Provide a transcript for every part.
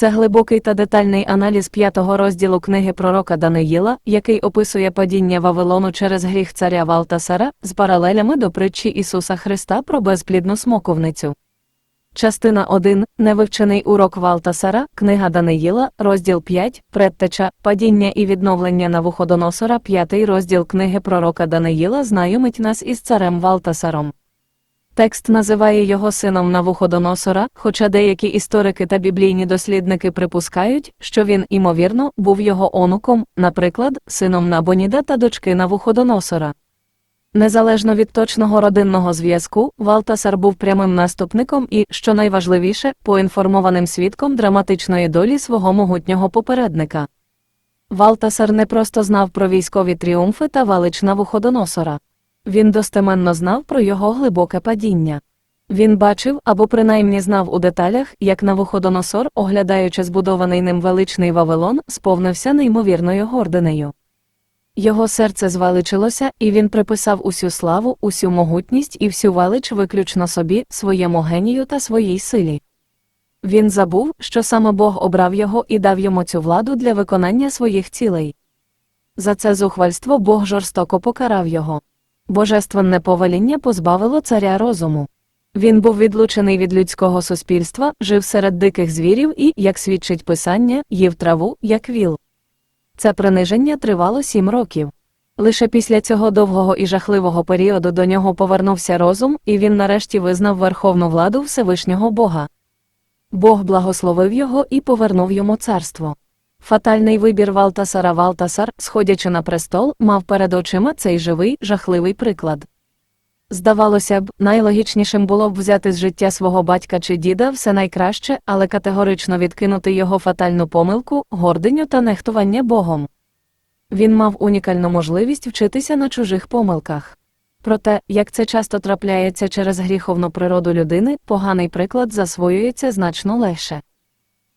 Це глибокий та детальний аналіз п'ятого розділу книги пророка Даниїла, який описує падіння Вавилону через гріх царя Валтасара з паралелями до притчі Ісуса Христа про безплідну смоковницю. Частина 1. Невивчений урок Валтасара, книга Даниїла, розділ 5, предтеча, падіння і відновлення Навуходоносора, п'ятий розділ книги пророка Даниїла знайомить нас із царем Валтасаром. Текст називає його сином Навуходоносора, хоча деякі історики та біблійні дослідники припускають, що він, імовірно, був його онуком, наприклад, сином Набоніда та дочки Навуходоносора. Незалежно від точного родинного зв'язку, Валтасар був прямим наступником і, що найважливіше, поінформованим свідком драматичної долі свого могутнього попередника. Валтасар не просто знав про військові тріумфи та велич Навуходоносора. Він достеменно знав про його глибоке падіння. Він бачив або принаймні знав у деталях, як Навуходоносор, оглядаючи збудований ним величний Вавилон, сповнився неймовірною гординею. Його серце звеличилося, і він приписав усю славу, усю могутність і всю велич виключно собі, своєму генію та своїй силі. Він забув, що саме Бог обрав його і дав йому цю владу для виконання своїх цілей. За це зухвальство Бог жорстоко покарав його. Божественне повеління позбавило царя розуму. Він був відлучений від людського суспільства, жив серед диких звірів і, як свідчить писання, їв траву, як віл. Це приниження тривало сім років. Лише після цього довгого і жахливого періоду до нього повернувся розум, і він нарешті визнав верховну владу Всевишнього Бога. Бог благословив його і повернув йому царство. Фатальний вибір Валтасара Валтасар, сходячи на престол, мав перед очима цей живий, жахливий приклад. Здавалося б, найлогічнішим було б взяти з життя свого батька чи діда все найкраще, але категорично відкинути його фатальну помилку, гординю та нехтування Богом. Він мав унікальну можливість вчитися на чужих помилках. Проте, як це часто трапляється через гріховну природу людини, поганий приклад засвоюється значно легше.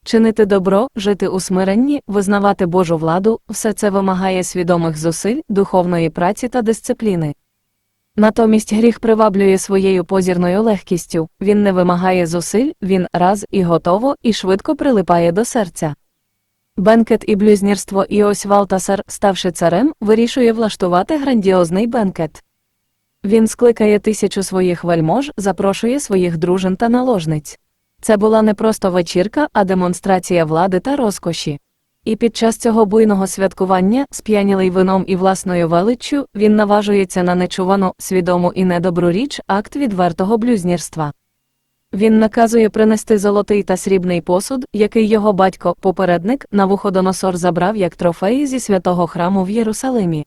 Чинити добро, жити у смиренні, визнавати Божу владу все це вимагає свідомих зусиль, духовної праці та дисципліни. Натомість гріх приваблює своєю позірною легкістю, він не вимагає зусиль, він раз і готово, і швидко прилипає до серця. Бенкет і блюзнірство і ось Валтасар, ставши царем, вирішує влаштувати грандіозний бенкет. Він скликає тисячу своїх вельмож, запрошує своїх дружин та наложниць. Це була не просто вечірка, а демонстрація влади та розкоші. І під час цього буйного святкування, сп'янілий вином і власною величчю, він наважується на нечувану, свідому і недобру річ акт відвертого блюзнірства. Він наказує принести золотий та срібний посуд, який його батько, попередник, Навуходоносор забрав як трофеї зі святого храму в Єрусалимі.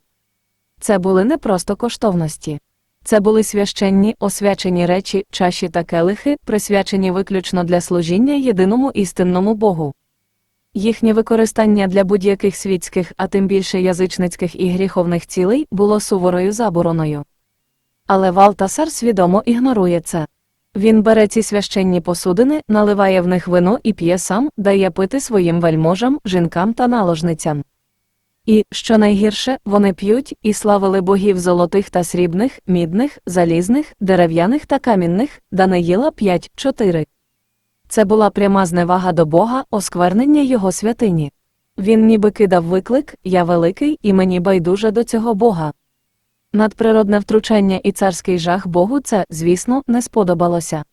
Це були не просто коштовності. Це були священні, освячені речі, чаші та келихи, присвячені виключно для служіння єдиному істинному Богу. Їхнє використання для будь-яких світських, а тим більше язичницьких і гріховних цілей було суворою забороною. Але Валтасар свідомо ігнорує це. Він бере ці священні посудини, наливає в них вино і п'є сам, дає пити своїм вельможам, жінкам та наложницям. І, що найгірше, вони п'ють і славили богів золотих та срібних, мідних, залізних, дерев'яних та камінних, Даниїла 5.4. Це була пряма зневага до Бога, осквернення його святині. Він ніби кидав виклик Я великий, і мені байдуже до цього Бога. Надприродне втручання і царський жах Богу це, звісно, не сподобалося.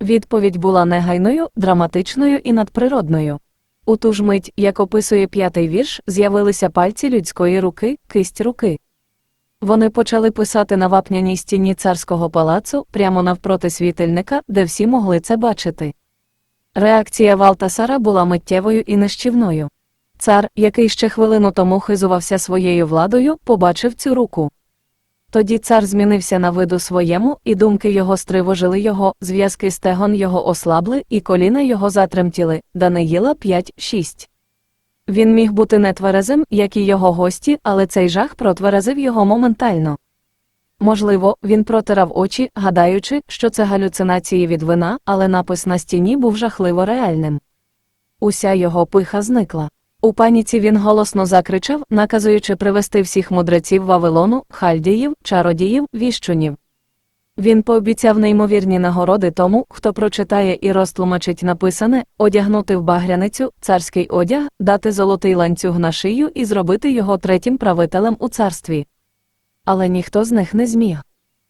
Відповідь була негайною, драматичною і надприродною. У ту ж мить, як описує п'ятий вірш, з'явилися пальці людської руки, кисть руки. Вони почали писати на вапняній стіні царського палацу прямо навпроти світильника, де всі могли це бачити. Реакція Валтасара була миттєвою і нищівною. Цар, який ще хвилину тому хизувався своєю владою, побачив цю руку. Тоді цар змінився на виду своєму, і думки його стривожили його, зв'язки стегон його ослабли, і коліна його затремтіли. Даниїла 5.6. Він міг бути нетверезим, як і його гості, але цей жах протверезив його моментально. Можливо, він протирав очі, гадаючи, що це галюцинації від вина, але напис на стіні був жахливо реальним. Уся його пиха зникла. У паніці він голосно закричав, наказуючи привести всіх мудреців Вавилону, хальдіїв, чародіїв, віщунів. Він пообіцяв неймовірні нагороди тому, хто прочитає і розтлумачить написане, одягнути в багряницю царський одяг, дати золотий ланцюг на шию і зробити його третім правителем у царстві. Але ніхто з них не зміг.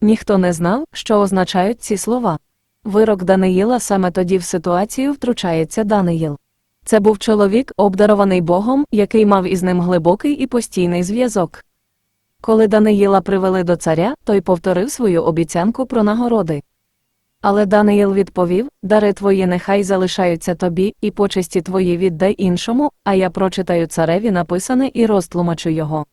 Ніхто не знав, що означають ці слова. Вирок Даниїла саме тоді в ситуацію втручається Даниїл. Це був чоловік, обдарований Богом, який мав із ним глибокий і постійний зв'язок. Коли Даниїла привели до царя, той повторив свою обіцянку про нагороди. Але Даниїл відповів: Дари твої нехай залишаються тобі, і почесті твої віддай іншому, а я прочитаю цареві написане і розтлумачу його.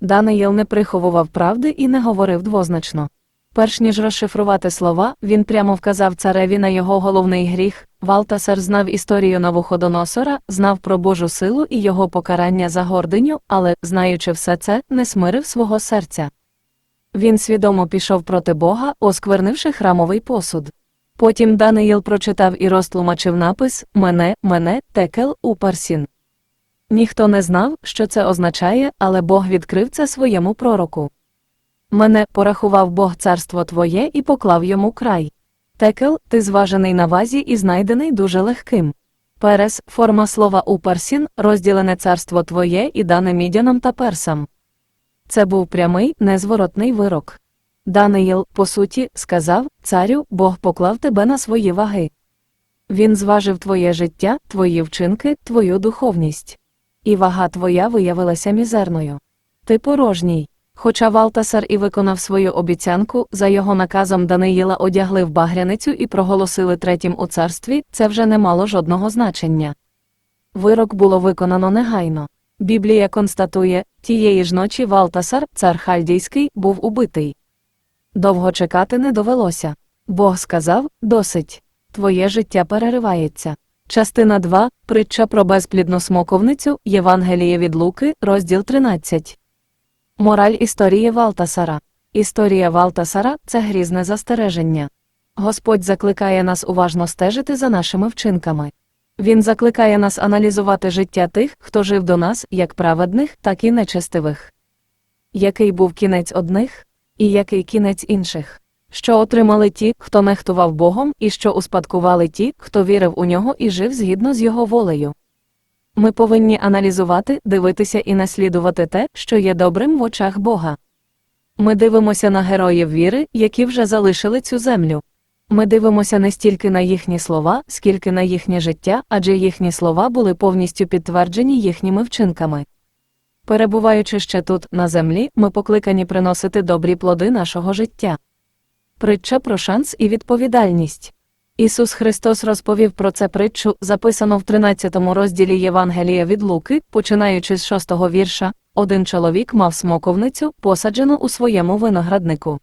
Даниїл не приховував правди і не говорив двозначно. Перш ніж розшифрувати слова, він прямо вказав цареві на його головний гріх. Валтасар знав історію Навуходоносора, знав про Божу силу і його покарання за гординю, але, знаючи все це, не смирив свого серця. Він свідомо пішов проти Бога, осквернивши храмовий посуд. Потім Даниїл прочитав і розтлумачив напис Мене, мене, текел у парсін. Ніхто не знав, що це означає, але Бог відкрив це своєму пророку. Мене порахував Бог царство твоє і поклав йому край. Текел, ти зважений на вазі і знайдений дуже легким. Перес, форма слова у парсін, розділене царство твоє і дане мідянам та персам. Це був прямий, незворотний вирок. Даниїл, по суті, сказав Царю, Бог поклав тебе на свої ваги. Він зважив твоє життя, твої вчинки, твою духовність. І вага твоя виявилася мізерною. Ти порожній. Хоча Валтасар і виконав свою обіцянку, за його наказом Даниїла одягли в багряницю і проголосили третім у царстві, це вже не мало жодного значення. Вирок було виконано негайно. Біблія констатує, тієї ж ночі Валтасар, цар Хальдійський, був убитий. Довго чекати не довелося. Бог сказав досить. Твоє життя переривається. Частина 2. Притча про безплідну смоковницю Євангеліє від Луки, розділ 13. Мораль історії Валтасара. Історія Валтасара це грізне застереження. Господь закликає нас уважно стежити за нашими вчинками. Він закликає нас аналізувати життя тих, хто жив до нас, як праведних, так і нечестивих. Який був кінець одних, і який кінець інших? Що отримали ті, хто нехтував Богом, і що успадкували ті, хто вірив у нього і жив згідно з його волею. Ми повинні аналізувати, дивитися і наслідувати те, що є добрим в очах Бога. Ми дивимося на героїв віри, які вже залишили цю землю. Ми дивимося не стільки на їхні слова, скільки на їхнє життя, адже їхні слова були повністю підтверджені їхніми вчинками. Перебуваючи ще тут, на землі, ми покликані приносити добрі плоди нашого життя. Притча про шанс і відповідальність. Ісус Христос розповів про це притчу, записану в 13 розділі Євангелія від Луки, починаючи з 6 вірша, один чоловік мав смоковницю, посаджену у своєму винограднику.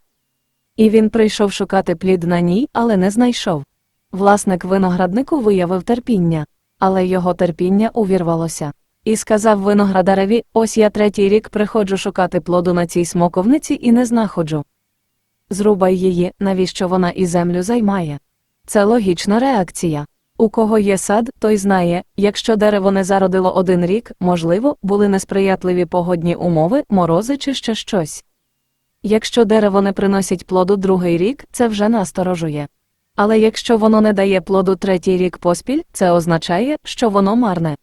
І він прийшов шукати плід на ній, але не знайшов. Власник винограднику виявив терпіння, але його терпіння увірвалося. І сказав виноградареві: Ось я третій рік приходжу шукати плоду на цій смоковниці і не знаходжу. Зрубай її, навіщо вона і землю займає. Це логічна реакція. У кого є сад, той знає, якщо дерево не зародило один рік, можливо, були несприятливі погодні умови, морози чи ще щось. Якщо дерево не приносить плоду другий рік, це вже насторожує. Але якщо воно не дає плоду третій рік поспіль, це означає, що воно марне.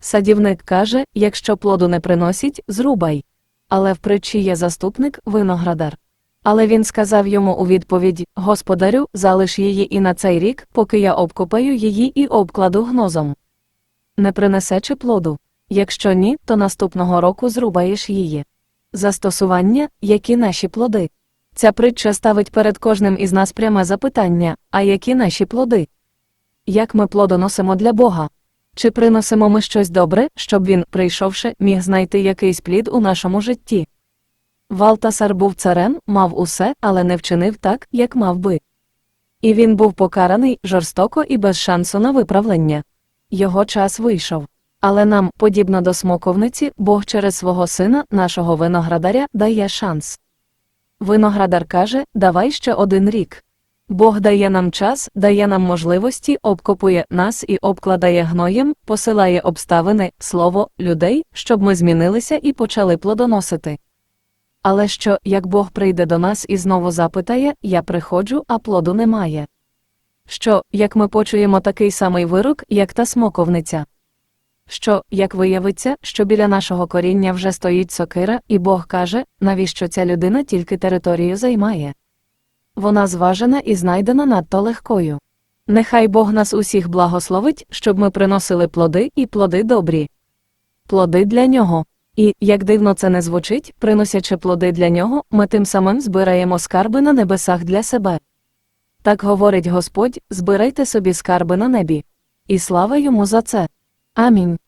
Садівник каже, якщо плоду не приносить, зрубай. Але в притчі є заступник, виноградар. Але він сказав йому у відповідь Господарю, залиш її і на цей рік, поки я обкопаю її і обкладу гнозом. Не принесечи плоду. Якщо ні, то наступного року зрубаєш її. Застосування, які наші плоди. Ця притча ставить перед кожним із нас пряме запитання а які наші плоди? Як ми плодоносимо для Бога? Чи приносимо ми щось добре, щоб він, прийшовши, міг знайти якийсь плід у нашому житті? Валтасар був царем, мав усе, але не вчинив так, як мав би. І він був покараний жорстоко і без шансу на виправлення. Його час вийшов. Але нам, подібно до смоковниці, Бог через свого сина, нашого виноградаря, дає шанс. Виноградар каже, давай ще один рік. Бог дає нам час, дає нам можливості, обкопує нас і обкладає гноєм, посилає обставини, слово, людей, щоб ми змінилися і почали плодоносити. Але що, як Бог прийде до нас і знову запитає, я приходжу, а плоду немає? Що, як ми почуємо такий самий вирок, як та смоковниця? Що, як виявиться, що біля нашого коріння вже стоїть сокира, і Бог каже, навіщо ця людина тільки територію займає? Вона зважена і знайдена надто легкою. Нехай Бог нас усіх благословить, щоб ми приносили плоди і плоди добрі. Плоди для нього. І, як дивно це не звучить, приносячи плоди для нього, ми тим самим збираємо скарби на небесах для себе. Так говорить Господь: збирайте собі скарби на небі. І слава йому за це. Амінь.